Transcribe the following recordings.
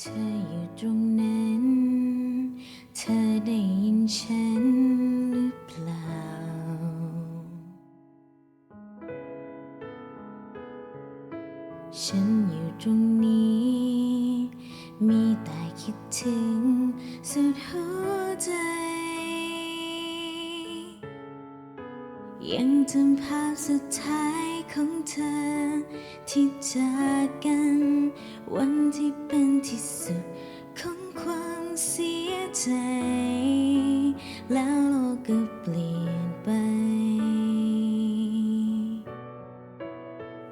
เธออยู่ตรงนั้น เธอได้ยินฉันหรือเปล่า ฉันอยู่ตรงนี้ มีแต่คิดถึงสุดหัวใจ ยังจำภาพสุดท้ายของเธอที่จากกัน วันที่เป็นที่สุดของความเสียใจ แล้วโลกก็เปลี่ยนไป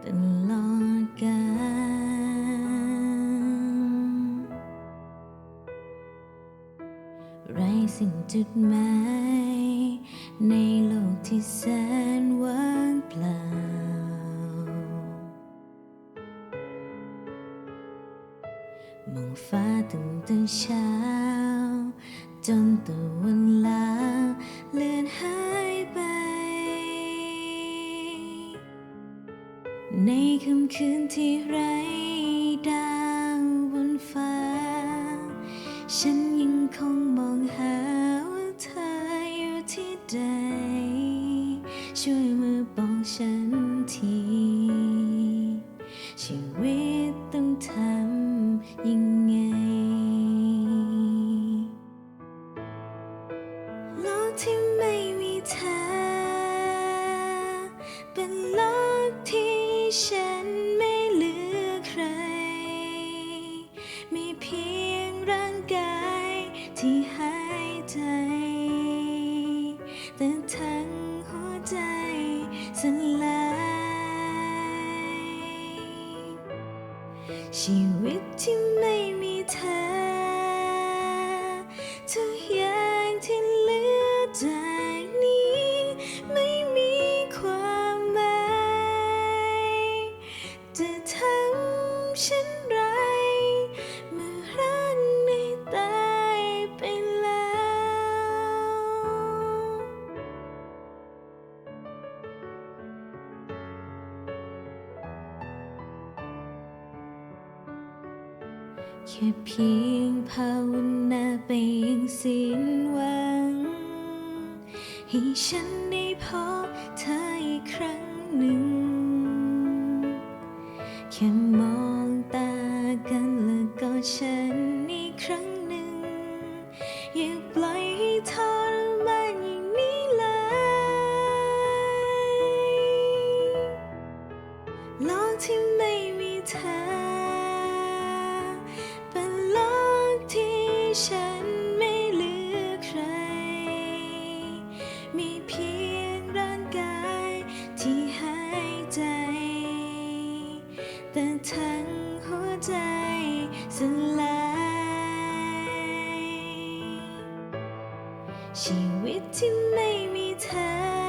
ตลอดกาลไรสิ่งจุดหมายในโลกที่แสน มองฟ้าตั้งแต่เช้า จนตะวันลาเลือนหายไป ในค่ำคืนที่ไร้ดาวบนฟ้า ฉันยังคงมองหาว่าเธออยู่ที่ใด ช่วยมือบอกฉันทีชีวิต แต่ทั้งหัวใจสลายชีวิตที่ไม่มีเธอ แค่เพียงภาวนาไปยังสิ้นหวัง ให้ฉันได้พบเธออีกครั้งหนึ่ง แค่มองตากันแล้วก็ฉันอีกครั้งหนึ่ง อย่าปล่อยให้เธอ สลายชีวิตที่ไม่มีเธอ